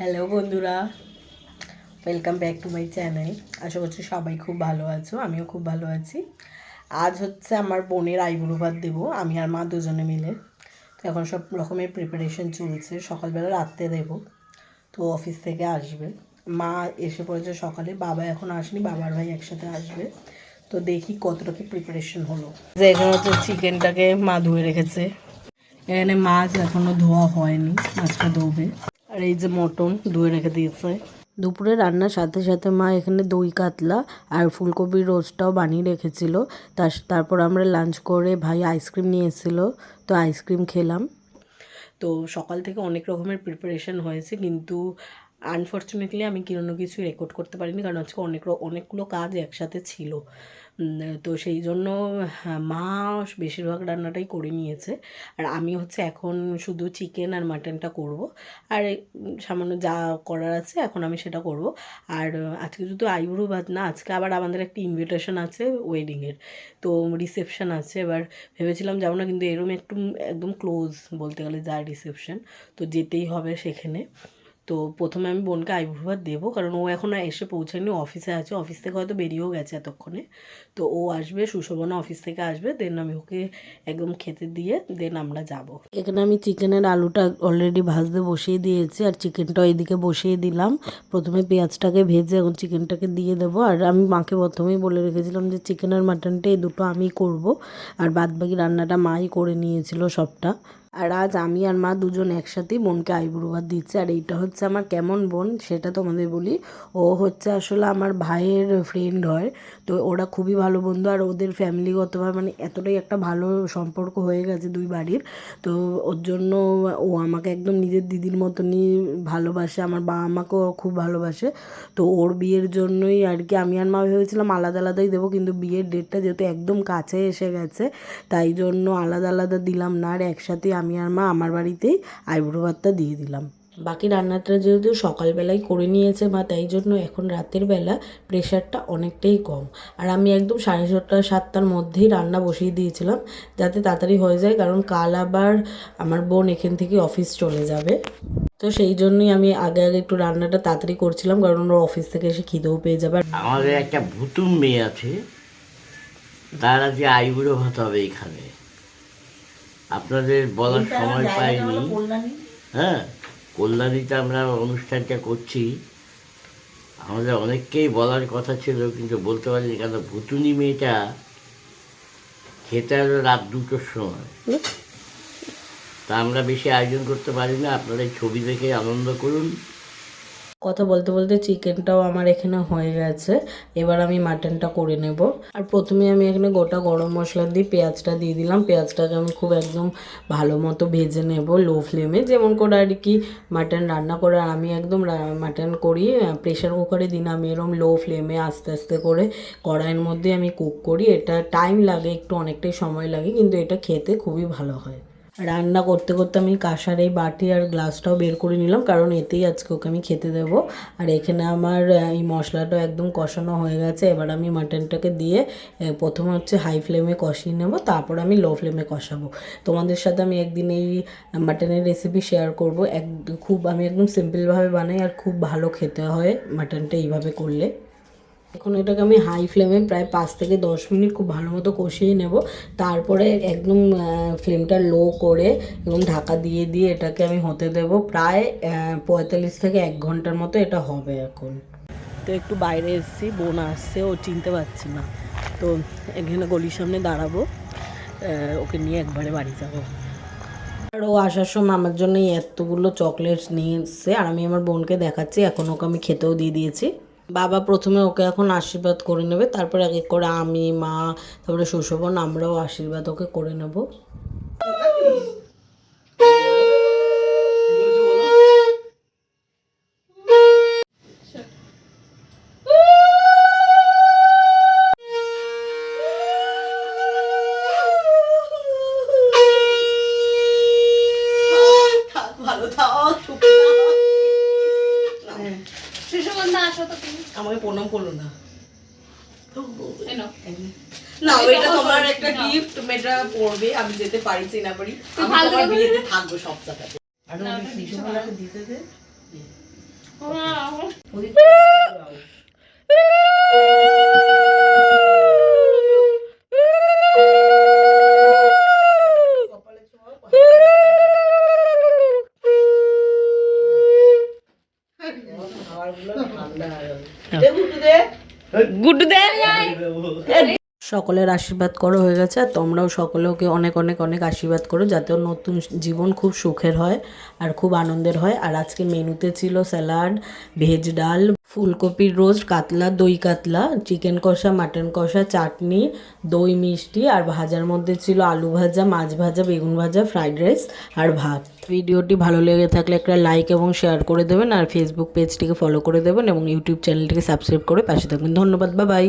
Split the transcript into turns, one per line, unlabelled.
Hello বন্ধুরা। Welcome back to my channel আশা করছি সবাই খুব ভালো আছো, আমিও খুব ভালো আছি। আজ হচ্ছে আমার বোনের আইবুড়ো ভাত দেবো, আমি আর মা দুজনে মিলে। তো এখন সব রকমের প্রিপারেশন চলছে, সকালবেলা রাত্রে দেবো। তো অফিস থেকে আসবে। মা এসে পড়েছে সকালে, বাবা এখন আসেনি, বাবার ভাই একসাথে আসবে। তো দেখি কতটা কি প্রিপারেশন হলো। যে এখানে হচ্ছে চিকেনটাকে মা ধুয়ে রেখেছে। এখানে মাছ এখনও ধোয়া হয়নি, মাছটা ধোবে। আর এই যে মটন ধুয়ে রেখে দিয়েছে। দুপুরে রান্নার সাথে সাথে মা এখানে দই কাতলা আর ফুলকপির রোস্টটাও বানিয়ে রেখেছিল। তার তারপর আমরা লাঞ্চ করে ভাই আইসক্রিম নিয়ে এসেছিল তো আইসক্রিম খেলাম। তো সকাল থেকে অনেক রকমের প্রিপারেশন হয়েছে কিন্তু আনফর্চুনেটলি আমি কোনো কিছু রেকর্ড করতে পারিনি কারণ আজকে অনেক অনেকগুলো কাজ একসাথে ছিল। তো সেই জন্য হ্যাঁ, মা বেশিরভাগ রান্নাটাই করে নিয়েছে। আর আমি হচ্ছে এখন শুধু চিকেন আর মাটনটা করব। আর সামান্য যা করার আছে এখন আমি সেটা করব। আর আজকে শুধু আইবুড়ো ভাত না আজকে আবার আমাদের একটা ইনভিটেশন আছে ওয়েডিংয়ের তো রিসেপশন আছে এবার ভেবেছিলাম যাব না কিন্তু এরম একটু একদম ক্লোজ বলতে গেলে যায় রিসেপশন তো যেতেই হবে সেখানে। তো প্রথমে আমি বোনকে আইবুড়ো ভাত দেবো, কারণ ও এখন এসে পৌঁছায়নি, অফিসে আছে, অফিস থেকে হয়তো বেরিয়েও গেছে এতক্ষণে। তো ও আসবে, সুশোভনা অফিস থেকে আসবে দেন আমি ওকে একদম খেতে দিয়ে দেন আমরা যাব। এখানে আমি চিকেনের আলুটা অলরেডি ভাজতে বসিয়ে দিয়েছি, আর চিকেনটা এদিকে বসিয়ে দিলাম। প্রথমে পেঁয়াজটাকে ভেজে এখন চিকেনটাকে দিয়ে দেবো, আর আমি মাকে প্রথমেই বলে রেখেছিলাম যে চিকেন আর মাটনটা এই দুটো আমি করব, আর বাদবাকি রান্নাটা মাই করে নিয়েছিল সবটা। আর আজ আমি আর মা দুজন একসাথেই বোনকে আইবুড়ো ভাত দিচ্ছে। আর এইটা হচ্ছে আমার কেমন বোন, সেটা তোমাদের বলি। ও হচ্ছে আসলে আমার ভাইয়ের ফ্রেন্ড হয়। তো ওরা খুবই ভালো বন্ধু আর ওদের ফ্যামিলিগতভাবে মানে এতটাই একটা ভালো সম্পর্ক হয়ে গেছে দুই বাড়ির। তো ওর জন্য ও আমাকে একদম নিজের দিদির মতনই ভালোবাসে। আমার বাবা আমাকেও খুব ভালোবাসে। তো ওর বিয়ের জন্যই আর কি আমি আর মা ভেবেছিলাম আলাদা আলাদাই দেবো, কিন্তু বিয়ের ডেটটা যেহেতু একদম কাছে এসে গেছে, তাই জন্য আলাদা আলাদা দিলাম না। আর একসাথে আমি আর মা আমার বাড়িতেই আইবুড়ো ভাতটা দিয়ে দিলাম। বাকি রান্নাটা যেহেতু সকালবেলায় করে নিয়েছে মা, তাই জন্য এখন রাতের বেলা প্রেশারটা অনেকটাই কম। আর আমি একদম সাড়ে ছটা সাতটার মধ্যেই রান্না বসিয়ে দিয়েছিলাম, যাতে তাড়াতাড়ি হয়ে যায়, কারণ কাল আবার আমার বোন এখান থেকে অফিস চলে যাবে। তো সেই জন্যই আমি আগে আগে একটু রান্নাটা তাড়াতাড়ি করছিলাম, কারণ ওর অফিস থেকে এসে খিদেও পেয়ে যাবে।
আমাদের একটা ভুতুম মেয়ে আছে, তার আজকে আইবুড়ো ভাত হবে এখানে। আপনাদের বলার সময় পাইনি। হ্যাঁ কল্যাণীতে আমরা অনুষ্ঠানটা করছি। আমাদের অনেককেই বলার কথা ছিল কিন্তু বলতে পারিনি কেন ভুতুনি মেয়েটা খেতে হলো রাত দুটোর সময়। তা আমরা বেশি আয়োজন করতে পারি না আপনারা ছবি দেখে আনন্দ করুন।
কথা বলতে বলতে চিকেনটাও আমার এখানে হয়ে গেছে। এবার আমি মাটনটা করে নেব। আর প্রথমে আমি এখানে গোটা গরম মশলা দিয়ে পেঁয়াজটা দিয়ে দিলাম। পেঁয়াজটাকে আমি খুব একদম ভালো মতো ভেজে নেব লো ফ্লেমে। যেমন করে আর কি মাটন রান্না করে আমি একদম মাটন করি প্রেশার কুকারে দিন আমি এরম লো ফ্লেমে আস্তে আস্তে করে কড়াইয়ের মধ্যে আমি কুক করি। এটা টাইম লাগে, একটু অনেকটাই সময় লাগে, কিন্তু এটা খেতে খুবই ভালো হয়। রান্না করতে করতে আমি কাঁসার এই বাটি আর গ্লাসটাও বের করে নিলাম, কারণ এতেই আজকে ওকে আমি খেতে দেব। আর এখানে আমার এই মশলাটা একদম কষানো হয়ে গেছে। এবার আমি মাটনটাকে দিয়ে প্রথমে হচ্ছে হাই ফ্লেমে কষিয়ে নেব, তারপর আমি লো ফ্লেমে কষাবো। তোমাদের সাথে আমি একদিন এই মাটনের রেসিপি শেয়ার করব। এক, খুব, আমি একদম সিম্পলভাবে বানাই আর খুব ভালো খেতে হয় মাটনটা এইভাবে করলে। এখন এটাকে আমি হাই ফ্লেমে প্রায় পাঁচ থেকে দশ মিনিট খুব ভালো মতো কষিয়ে নেব। তারপরে একদম ফ্লেমটা লো করে এবং ঢাকা দিয়ে দিয়ে এটাকে আমি হতে দেব প্রায় পঁয়তাল্লিশ থেকে এক ঘণ্টার মতো এটা হবে এখন। তো একটু বাইরে এসেছি বোন আসছে ও চিনতে পারছি না। তো এখানে গলির সামনে দাঁড়াবো ওকে নিয়ে একবারে বাড়ি যাব। আর ও আসার সময় আমার জন্য এই এতগুলো চকলেটস নিয়ে এসছে আর আমি আমার বোনকে দেখাচ্ছি এখন ওকে আমি খেতেও দিয়ে দিয়েছি। বাবা প্রথমে ওকে এখন আশীর্বাদ করে নেবে, তারপর এক এক করে আমি, মা, তারপরে সুশোভন আমরাও আশীর্বাদ ওকে করে নেব।
আসো তো তুমি?
আমাকে প্রণাম করল না। না এটা তোমার একটা গিফট মেয়েটা পড়বে আমি যেতে পারিছি না পারি আমি তোমার বিয়েতে থাকব সব জায়গাতে। আর দিতে দে। গুড্ডু দে। সকলের আশীর্বাদ করো হয়ে গেছে আর তোমরাও সকলে ওকে অনেক অনেক অনেক আশীর্বাদ করো যাতে ওর নতুন জীবন খুব সুখের হয় আর খুব আনন্দের হয়। আর আজকে মেনুতে ছিল স্যালাড ভেজ ডাল ফুলকপির রোস্ট, কাতলা, দই কাতলা, চিকেন কষা, মাটন কষা, চাটনি, দই মিষ্টি, আর ভাজার মধ্যে ছিল আলু ভাজা, মাছ ভাজা, বেগুন ভাজা, ফ্রাইড রাইস আর ভাত। ভিডিওটি ভালো লেগে থাকলে একটা লাইক এবং শেয়ার করে দেবেন, আর ফেসবুক পেজটিকে ফলো করে দেবেন এবং ইউটিউব চ্যানেলটিকে সাবস্ক্রাইব করে পাশে থাকবেন। ধন্যবাদ বা বাই